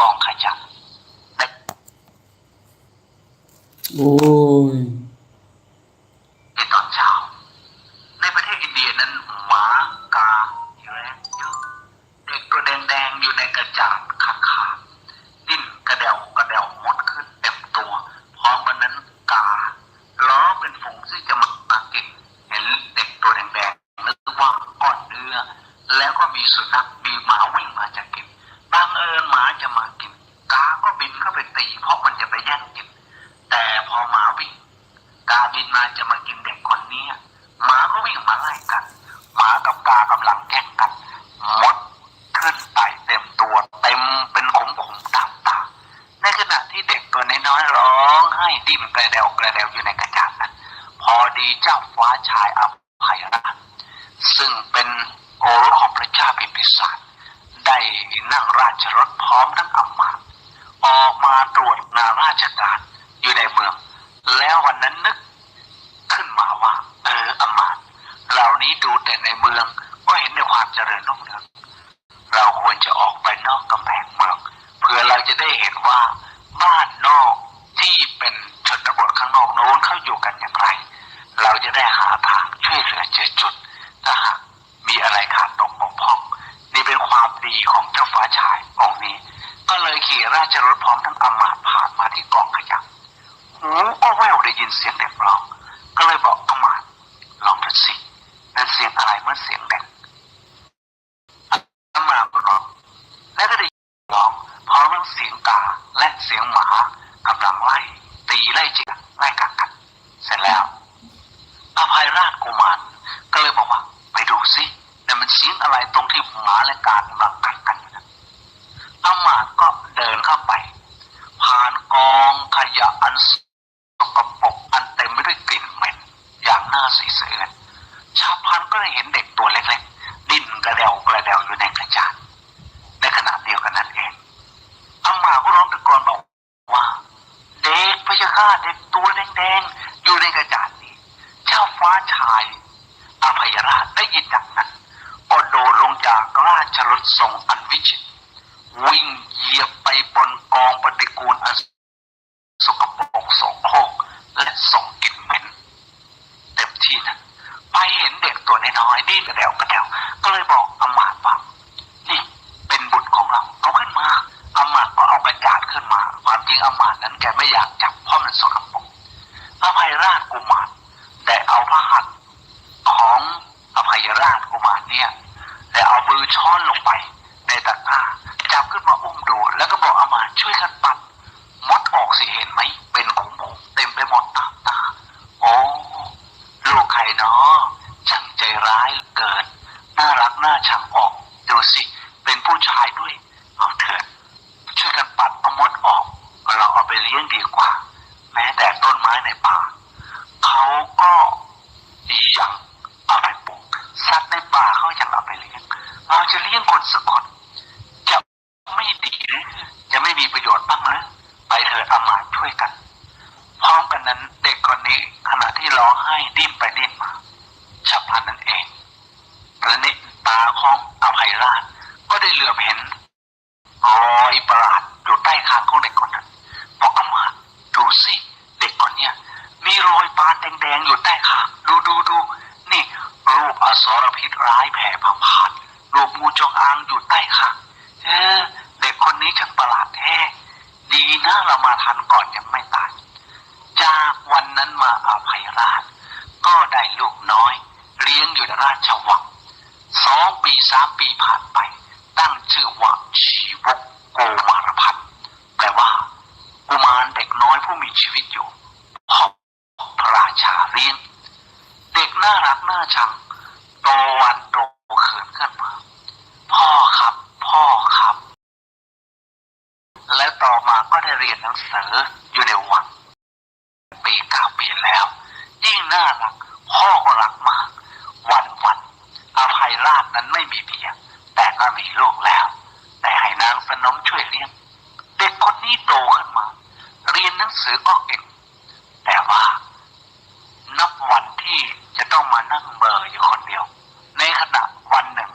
กองขยะในโอ้ยในตอนเช้า ในประเทศอินเดียนั้นหมากาแร้เยอะเด็กตัวแดงๆอยู่ในกระจาดขาขาดดิ้นกระเดวกระเดวมดขึ้นเต็มตัวพร้อมกันนั้นกาล้อเป็นฝูงที่จะมามากินเห็นเด็กตัวแดงๆนึกว่าก้อนเนื้อแล้วก็มีสุนัขมีหมาวิ่งมาจะกินบังเอิญหมา จะมากินกาก็บินเข้าไปตีเพราะมันจะไปแย่งกิน แต่พอหมาวิ่งกาบินมาจะมากินเด็กคนนี้หมาก็วิ่งมาไล่กันหมากับกากำลังแย่งกันมดขึ้นไตเต็มตัวเต็มเป็นขมขมตามตาในขณะที่เด็กตัวน้อยๆร้องให้ดิ้นกระเดวกระเดวอยู่ในกระจาดนั้นพอดีเจ้าฟ้าชายอภัยราชซึ่งเป็นโอรสของพระเจ้าพิมพิสารได้นั่งราชรถ ร้อมทั้งอำมาตย์ออกมาตรวจงานราชการอยู่ในเมือง แล้ววันนั้นนึก ชายองค์นี้ ก็เลยขี่ราชรถพร้อมทั้งอำมาตย์ผ่านมาที่กองขยะหูก็แววได้ยินเสียงเด็กร้อง ก็เลยบอกอำมาตย์ลองดูสินั่นเสียงอะไรเมื่อเสียงเด็กอำมาตย์ก็ร้องและก็ได้ยินร้องพร้อมทั้งเสียงกาและเสียงหมากำลังไล่ตีไล่จิกไล่กัดกันเสร็จแล้วอภัยราชกุมารก็เลยบอกว่า ไปดูสินั่นมันเสียงอะไรตรงที่หมาและกากำลังกัดกันอยู่นะอามาตย์ก็ เดินเข้าไป ผ่านกองขยะอันสกปรกอันเต็มไปด้วยกลิ่นเหม็นอย่างน่าสีเสือนชาพันก็ได้เห็นเด็กตัวเล็กๆ ดิ้นกระเดวกระเดวอยู่ในกระจาดในขณะเดียวกันนั้นเองอามาก็ร้องตะโกนบอกว่า เด็กพระยาค่าเด็กตัวแดงๆ อยู่ในกระจาดนี้ เจ้าฟ้าชายอภัยราชได้ยินดังนั้นก็โดดลงจากราชรถทรงอันวิจิตร วิ่งเหยียบไปบนกองปฏิกูลอันสกปรกโสโคกและส่งกลิ่นเหม็นเต็มที่นั้นไปเห็นเด็กตัวน้อยๆดิ้นกระเดวกระเดวก็เลยบอกอำมาตย์ว่านี่เป็นบุตรของเราเอาขึ้นมาอำมาตย์ก็เอากระจาดขึ้นมาความจริงอำมาตย์นั้นแกไม่อยากจับเพราะมันสกปรกอภัยราชกุมารได้เอาพระหัตถ์ของอภัยราชกุมารเนี่ยได้เอามือช้อนลงไปในตะกร้า จับขึ้นมาอุ้มดู แล้วก็บอกอามาช่วยกันปัดมดออกสิเห็นไหม เป็นขุมๆเต็มไปหมดตามตา โอ้ลูกใครเนาะช่างใจร้ายเหลือเกิน น่ารักน่าชังออก ดูสิ เป็นผู้ชายด้วย เอาเถิดช่วยกันปัดเอามดออก เราเอาไปเลี้ยงดีกว่า แม้แต่ต้นไม้ในป่า เขาก็ยังเอาไปปลูกสัตว์ในป่าเขายังเอาไปเลี้ยง เราจะเลี้ยงคนสักคน จะไม่ดีหรือจะไม่มีประโยชน์บ้างหรือไปเถิดอามาตย์ช่วยกัน พร้อมกันนั้นเด็กคนนี้ขณะที่ร้องไห้ดิ้นไปดิ้นมาฉับพลันนั่นเองระนิตาของอภัยราช ก็ได้เหลือบเห็นรอยประหลาดอยู่ใต้คางของเด็กคนนั้นบอกอามาตย์ดูสิเด็กคนเนี้ยมีรอยปานแดงๆอยู่ใต้คางดูดูดูนี่ รูปอสรพิษร้ายแผ่พังพานรูปงูจงอางอยู่ใต้คางเออเด็กคนนี้ช่างประหลาดแท้ดีนะเรามาทันก่อนยังไม่ตาย จากวันนั้นมาอาภัยราช ก็ได้ลูกน้อย เลี้ยงอยู่ในราชวังสองปีสามปีผ่านไป ตั้งชื่อว่าชีวกโกมารพันธ์แปลว่ากุมารเด็กน้อยผู้มีชีวิตอยู่เพราะพระราชาเลี้ยง เด็กน่ารักน่าชังโตวันโตคืนขึ้นมา พ่อครับ พ่อครับ และต่อมาก็ได้ เรียนหนังสืออยู่ในวังปีเก้าปีแล้ว ยิ่งน่ารักพ่อก็รักมาก วันวันอภัยราชนั้นไม่มีเมียแต่ก็มีลูกแล้ว แต่ให้นางสนมช่วยเลี้ยงเด็กคนนี้โตขึ้นมา เรียนหนังสือก็เก่งแต่ว่านับวันที่จะต้องมานั่งเบอร์อยู่คนเดียว ในขณะวันหนึ่ง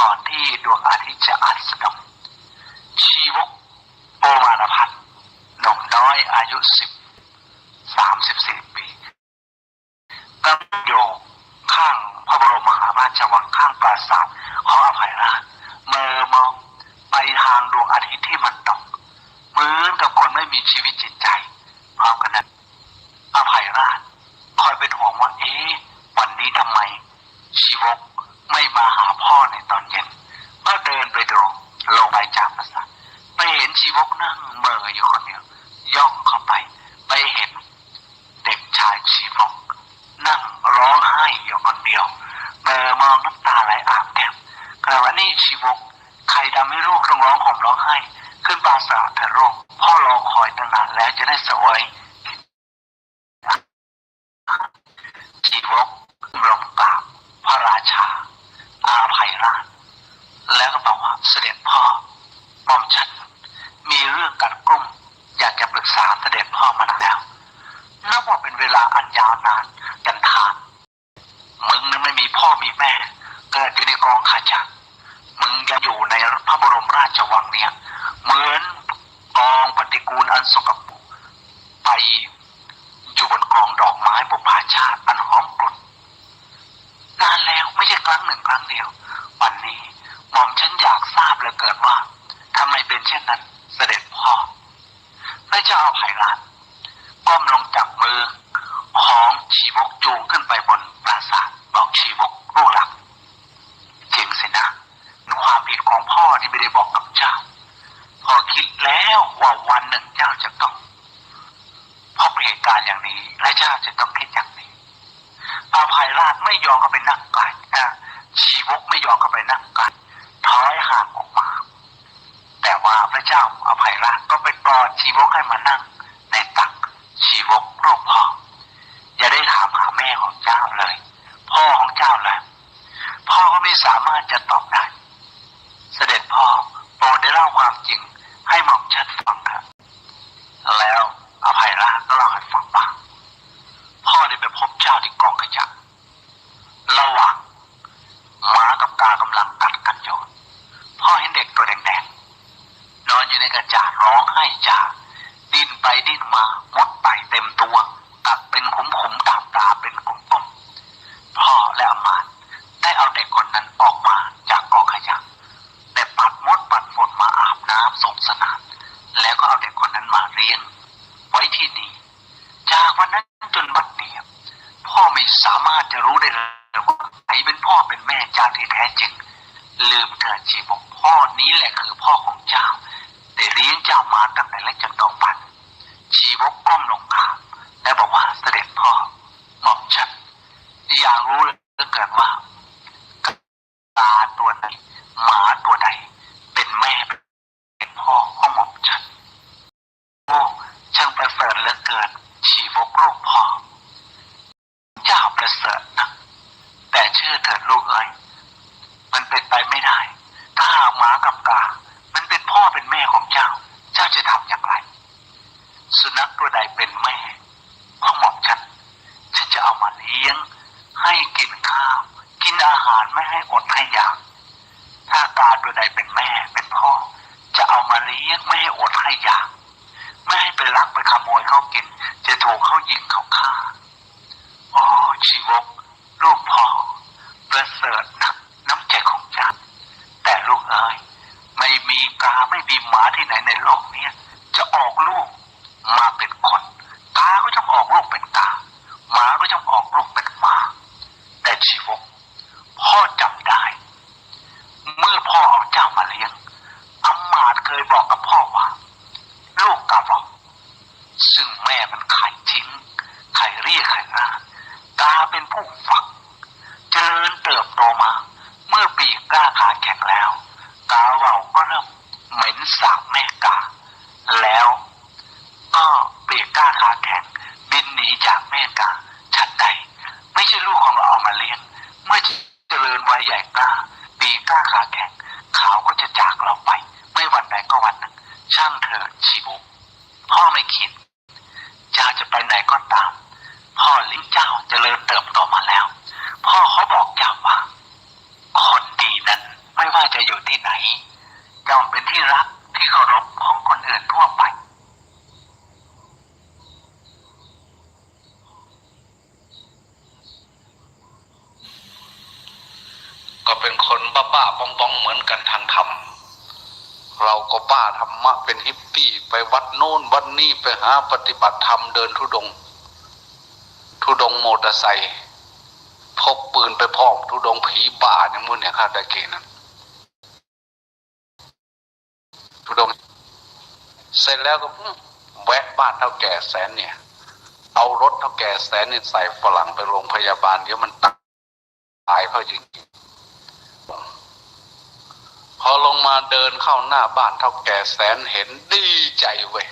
ก่อนที่ดวงอาทิตย์จะอัสดงุสิบสามสิบสี่ปีตั้งอยกข้างพระบรมมหาราชวังข้างปราสาทของอภัยราชมือมองไปทางดวงอาทิตย์ที่มันตกเหมือนกับคนไม่มีชีวิตจ องห่มร้องไห้ขึ้นปราสาทเถอะลูกพ่อรอคอยตั้งนานแล้วจะได้สวยชีวกลงกราบพระราชา อาภัยราช แล้วก็บอกว่าเสด็จพ่อหม่อมฉัน มีเรื่องกัดกลุ้มอยากจะปรึกษาเสด็จพ่อมานานแล้วนับว่าเป็นเวลาอันยาวนานยันทานมึงนั้นไม่มีพ่อมีแม่ เกิดอยู่ในกองขาจักร มึงยังอยู่ในพระบรมราชวังเนี่ย เหมือนกองปฏิกูลอันสกปรกไปอยู่บนกองดอกไม้บุพาชาติอันหอมกลุ่นนานแล้วไม่ใช่ครั้งหนึ่งครั้งเดียว วันนี้หม่อมฉันอยากทราบเหลือเกินว่าทำไมเป็นเช่นนั้น เสด็จพ่อพระเจ้าอภัยรัตน์ก้มลงจับมือของชีวกจูงขึ้นปราสาทบอกชีวกลูกหลักจริงสินะความผิดของพ่อที่ไม่ได้บอกกับเจ้าพ่อคิดแล้ ว่าวันหนึ่งเจ้าจะต้องพบเหตุการณ์อย่างนี้ และเจ้าจะต้องคิดอย่างนี้ตาภัยราชไม่ยอมเข้าไปนั่งกันชีวกไม่ยอมเข้าไปนั่งกันท้อยห่างออกมา แต่ว่าพระเจ้าอภัยราชก็ไปกอดชีวกให้มานั่ง ในตักชีวกลูกพ่อ อย่าได้ถามหาแม่ของเจ้าเลย พ่อของเจ้าเลยพ่อก็ไม่สามารถจะตอบได้ เสด็จพ่อโปรดได้เล่าความจริงให้หม่อมฉันฟังเถอะ แล้วอภัยราชก็เล่าให้ฟังว่าพ่อได้ไปพบเจ้าที่กองขยะระหว่างหมากับกากำลังกัดกันอยู่พ่อเห็นเด็กตัวแดงๆนอนอยู่ในกระจาดร้องไห้จ่าดิ้นไปดิ้นมามดไต่เต็มตัว กัดเป็นขุมๆตามตาเป็นกลุ่มๆพ่อและอามาตย์ได้เอาเด็กค นั้นออกมาจากกองขยะแต่ปัดมดปัดฝุ่นมาอาบน้ำสงสนาน แล้วก็เอาเด็กคนนั้นมาเลี้ยงไว้ที่นี่ จากวันนั้นจนบัดนี้พ่อไม่สามารถจะรู้ได้เลยว่าใครเป็นพ่อเป็นแม่เจ้าที่แท้จริง ลืมเถิดชีบอกพ่อนี้แหละคือพ่อของเจ้า ได้เลี้ยงเจ้ามาตั้งแต่เล็กจนชีวกก้มลงกราบและบอกว่าเสด็จพ่อหม่อมฉันอยากรู้เหลือเกินว่า ตาตัวไหนหมาตัวใด เป็นแม่เป็นพ่อของหม่อมฉัน โอ้ช่างประเสริฐเหลือเกิน ชีวกลูกพ่อ เจ้าประเสริฐนะแต่เชื่อเถิดลูกเอ้ยมันเป็นไปไม่ได้ ถ้าหากหมากับกา มันเป็นพ่อเป็นแม่ของเจ้า เจ้าจะทำอย่างไร สุนัขตัวใดเป็นแม่ของหม่อมฉัน ฉันจะเอามาเลี้ยง ให้กินข้าว กินอาหารไม่ให้อดให้อยาก ถ้ากา ตัวใดเป็นแม่เป็นพ่อ จะเอามาเลี้ยงไม่ให้อดให้อยากไม่ให้ไปรักไปขโมยเขากิน จะถูกเขายิงเขาฆ่าโอชีวกลูกพ่อประเสริฐนักน้ำใจของเจ้าแต่ลูกเอ้ยไม่มีกาไม่มีหมาที่ไหนในโลกเนี้ยจะออกลูกมาเป็นคนกาก็จะออกลูกเป็นกาหมาก็จะออกลูกเป็นหมา แต่ชีวก พ่อจำได้ เมื่อพ่อเอาเจ้ามาเลี้ยงอำมาตย์เคยบอกกับพ่อว่า ลูกกาบอกซึ่งแม่มันไข่ทิ้ง ไข่เรียกไข่หน้ากาเป็นผู้ฝัก เจริญเติบโตมา เมื่อปีกกล้าขาแข็งแล้ว กาเว่าก็เริ่มเหม็นสาบแม่กา แล้วก็ปีกกล้าขาแข็ง บินหนีจากแม่กาชัดใด ไม่ใช่ลูกของเราเอามาเลี้ยง เมื่อเจริญไว้ใหญ่กล้า ปีกกล้าขาแข็งเขาก็จะจากเราไป ไม่วันใดก็วันหนึ่ง ช่าง เถิดชีวกพ่อไม่คิดเจ้าจะไปไหนก็ตาม พ่อลิ้งเจ้าเจริญเติบโตมาแล้ว พ่อเขาบอกเจ้าว่า คนดีนั้นไม่ว่าจะอยู่ที่ไหนย่อมเป็นที่รักที่เคารพของคนอื่นทั่วไป ก็เป็นคนบ้าๆบองๆเหมือนกันทางธรรม เราก็บ้าธรรมะเป็นฮิปปี้ไปวัดโน่นวัดนี้ไปหาปฏิบัติธรรมเดินทุดง ทุดงค์มเตอร์ไซค์พกปืนไปพอมทุดงผีบ้าเนี่ยมึงเนี่ยข้าได้เกณฑ์นั้นทุดง เสร็จแล้วก็แวะบ้านเท่าแก่แสนเนี่ย เอารถเท่าแก่แสนนี่ใส่ฝรั่งไปโรงพยาบาลเดี๋ยวมันตายเขาจริงๆ พอลงมาเดินเข้าหน้าบ้านเท่าแก่แสนเห็นดีใจเว้ย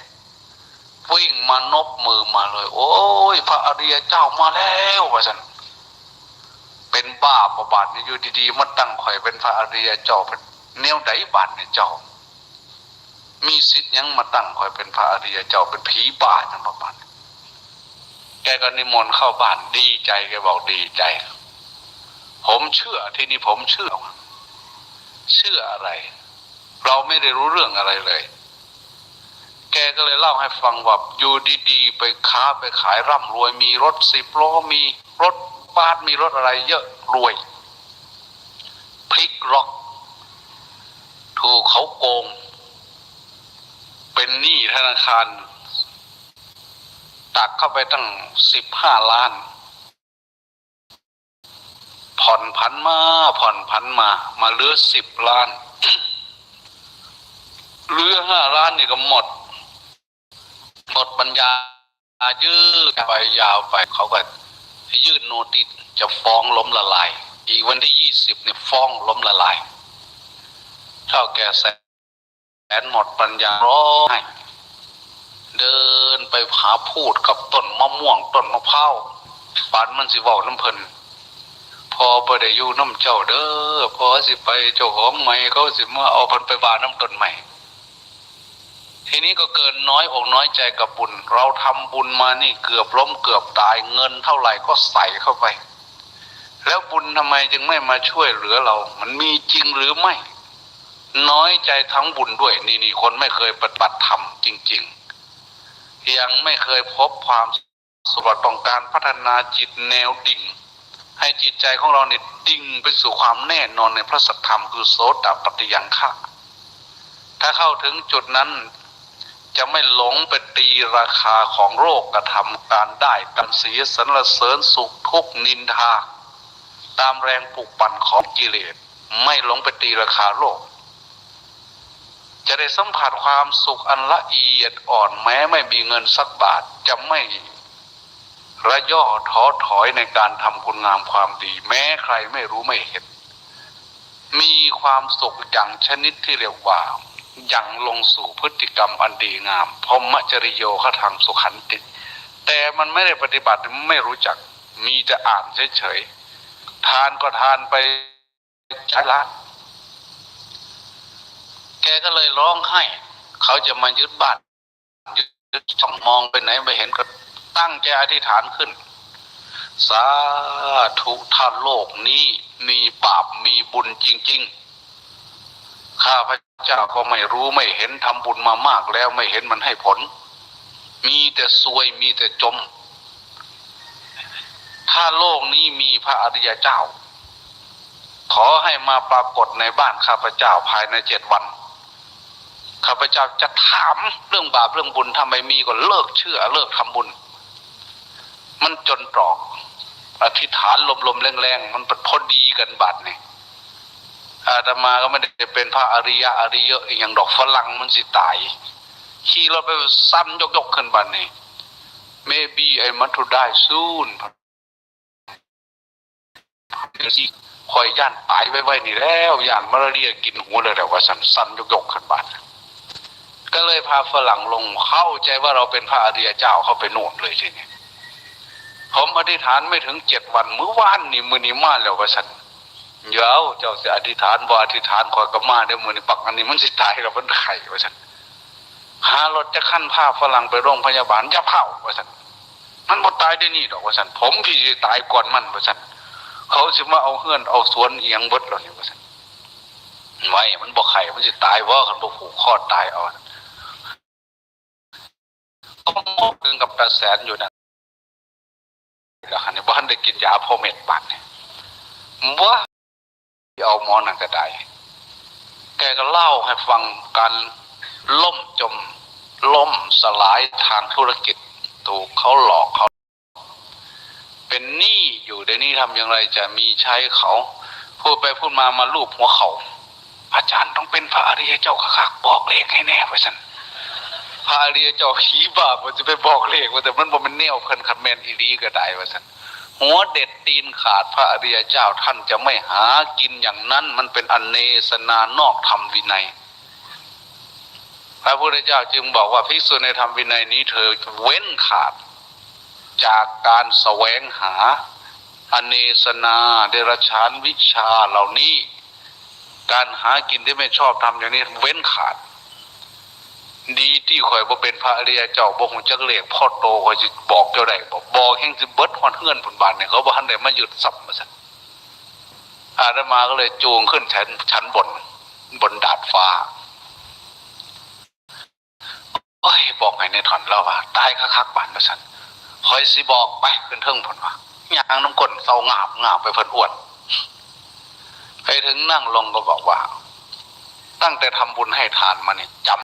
วิ่งมานบมือมาเลย โอ้ย พระอริยเจ้ามาแล้วว่าสันเป็นบ้าประบาทนี่อยู่ดีๆมาตั้งข่อยเป็นพระอริยเจ้าเป็นแนวไดบานเนี่ยเจ้า มีสิทธิ์ยังมาตั้งข่อยเป็นพระอริยเจ้าเป็นผีบ้าจังประบาทแกก็นิมนต์เข้าบ้านดีใจแกบอกดีใจ ผมเชื่อที่นี่ผมเชื่อ เชื่ออะไร เราไม่ได้รู้เรื่องอะไรเลย แกก็เลยเล่าให้ฟังว่าอยู่ดีๆ ไปค้าไปขายร่ำรวยมีรถสิบล้อมีรถบ้านมีรถอะไร เยอะรวยพลิกล็อก ถูกเขาโกง เป็นหนี้ธนาคารตักเข้าไปตั้งสิบห้าล้าน ผ่อนผันมาผ่อนผันมา มาเหลือสิบล้านเหลือห้าล้านนี่ก็หมด หมดปัญญายืดไปยาวไปเขาก็ยื่นโนติสจะฟ้องล้มละลาย อีกวันที่ยี่สิบเนี่ยฟ้องล้มละลายเท่าแก่แสนหมดปัญญาร้องเดินไปหาพูดกับต้นมะม่วงต้นมะพร้าวปานมันสิเว้าน้ำเพลิน พอไปได้อยู่น้ำเจ้าเด้อพอสิไปเจ้าของใหม่เขาสิมาเอาพันไปบานน้ำต้นใหม่ ทีนี้ก็เกินน้อยอกน้อยใจกับบุญ เราทำบุญมานี่เกือบล้มเกือบตายเงินเท่าไหร่ก็ใส่เข้าไป แล้วบุญทำไมจึงไม่มาช่วยเหลือเรา มันมีจริงหรือไม่ น้อยใจทั้งบุญด้วย นี่นี่คนไม่เคยปฏิบัติธรรมจริง ๆ ยังไม่เคยพบความสุขต้องการพัฒนาจิตแนวดิ่ง ให้จิตใจของเราเนี่ยดิ่งไปสู่ความแน่นอนในพระสัทธรรมคือโสตปฏิยังฆะถ้าเข้าถึงจุดนั้นจะไม่หลงไปตีราคาของโรคกระทำการได้กันเสียสรรเสริญสุขทุกนินทา ตามแรงปลุกปั่นของกิเลสไม่หลงไปตีราคาโลก จะได้สัมผัสความสุขอันละเอียดอ่อนแม้ไม่มีเงินสักบาทจะไม่ ระย่อท้อถอยในการทำคุณงามความดี แม้ใครไม่รู้ไม่เห็น มีความสุขอย่างชนิดที่เรียกว่ายังลงสู่พฤติกรรมอันดีงามพรมจริโยขทางสุขันติ แต่มันไม่ได้ปฏิบัติไม่รู้จัก มีจะอ่านเฉยๆทานก็ทานไปใช้ละ แกก็เลยร้องไห้ เขาจะมายึดบ้านยึดช่องมองไปไหนไม่เห็นก็ ตั้งใจอธิษฐานขึ้น สาธุท่านโลกนี้มีบาปมีบุญจริง ๆ ข้าพเจ้าก็ไม่รู้ไม่เห็นทำบุญมามากแล้วไม่เห็นมันให้ผล มีแต่ซวยมีแต่จม ถ้าโลกนี้มีพระอริยเจ้า ขอให้มาปรากฏในบ้านข้าพเจ้าภายในเจ็ดวันข้าพเจ้าจะถามเรื่องบาปเรื่องบุญทำไมมีก็เลิกเชื่อเลิกทำบุญ มันจนตรอก อธิษฐานลมๆแรงๆมันพอดีกันบัดนี่อาตมาก็ไม่ได้เป็นพระอริยะอริยะอย่างดอกฝรั่งมันสิตายขี่รถไปซ้ำยกๆขึ้นบัดนี่ maybe I want to die soon คอยย่านตายไว้ๆนี่แล้วย่านมาเรียกินหัวเลยแต่ว่าสันสันยกๆขึ้นบัดก็เลยพาฝรั่งลงเข้าใจว่าเราเป็นพระอริยเจ้าเข้าไปโน่นเลยทีนี้ ผมอธิษฐานไม่ถึงเจ็ดวันมื้อวานนี่มือนี้มาแล้วว่าสันเดี๋ยวเจ้าสิอธิษฐานบ่อธิษฐานคอยก็มาเดี๋ยวมือนี้ปักอันนี้มันสิตายกับมันไข่ว่าสันหารถจะขั้นผ้าฝรั่งไปโรงพยาบาลจะเผาว่าสันมันบ่ตายได้นี่ดอกว่าสันผมพี่สิตายก่อนมันว่าสันเขาสิมาเอาเฮือนเอาสวนเอียงบดแล้วนี่ยว่าสันไว้มันบ่ไข่มันสิตายว่าคันบ่ผูกคอตายเอาเขามอบเรื่องกับตาแสนอยู่นะ แล้วคันนี้บ้านได้กินยาพ่อเม็ดบาดเนี่ยว่าเอาหมอนั่นก็ได้ แกก็เล่าให้ฟังการล่มจมล่มสลายทางธุรกิจถูกเขาหลอกเขา เป็นหนี้อยู่เดี๋ยวนี้ทำอย่างไรจะมีใช้เขา พูดไปพูดมามาลูบหัวเขาอาจารย์ต้องเป็นพระอริยเจ้าคักบอกเลขให้แน่ไปสัน พระอริยเจ้าขี้บาปมันจะไปบอกเลขว่าแต่มันบ่เป็นแนวเพิ่นคันแมนอีรีก็ได้ว่าสันหัวเด็ดตีนขาดพระอริยเจ้าท่านจะไม่หากินอย่างนั้นมันเป็นอนเนสนานอกธรรมวินัย พระพุทธเจ้าจึงบอกว่าภิกษุในธรรมวินัยนี้เธอเว้นขาด จากการแสวงหาอเนสนาเดรัจฉานวิชาเหล่านี้ การหากินที่ไม่ชอบทำอย่างนี้เว้นขาด ดีที่ข่อยบ่เป็นพระอริยเจ้าบ่คงจักเลขพ่อโตข่อยสิบอกเจ้าได้บอกบอกแห่งสิเบิดฮอดเฮือนผลบาทเนี่ยเขาบ่ทันได้มาหยุดสับมาซั่นอาตมาก็เลยจูงขึ้นชั้นชั้นบน บนดาดฟ้าโอ้ยบอกให้ในถอนเล่าว่าตายคักๆบานมาซั่นคอยสิบอกไปขึ้นเทิงผลว่าย่างน้ำก้นเศร้างาบงาบไปเพิ่นอ้วนไปถึงนั่งลงก็บอกว่า ตั้งแต่ทำบุญให้ทานมาเนี่ยจำ